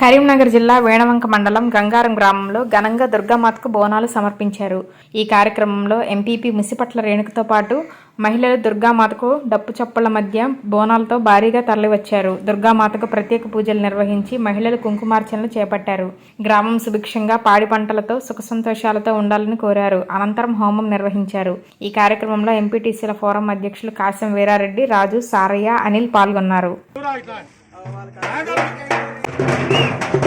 కరీంనగర్ జిల్లా వేణవంక మండలం గంగారం గ్రామంలో ఘనంగా దుర్గామాతకు బోనాలు సమర్పించారు. ఈ కార్యక్రమంలో ఎంపీపీ ముసిపట్ల రేణుకతో పాటు మహిళలు దుర్గామాతకు డప్పు చప్పళ్ళ మధ్య బోనాలతో భారీగా తరలివచ్చారు. దుర్గామాతకు ప్రత్యేక పూజలు నిర్వహించి మహిళలు కుంకుమార్చనలు చేపట్టారు. గ్రామం సుభిక్షంగా పాడి పంటలతో సుఖసంతోషాలతో ఉండాలని కోరారు. అనంతరం హోమం నిర్వహించారు. ఈ కార్యక్రమంలో ఎంపీటీసీల ఫోరం అధ్యక్షులు కాశం వీరారెడ్డి రాజు సారయ్య అనిల్ పాల్గొన్నారు. Thank you.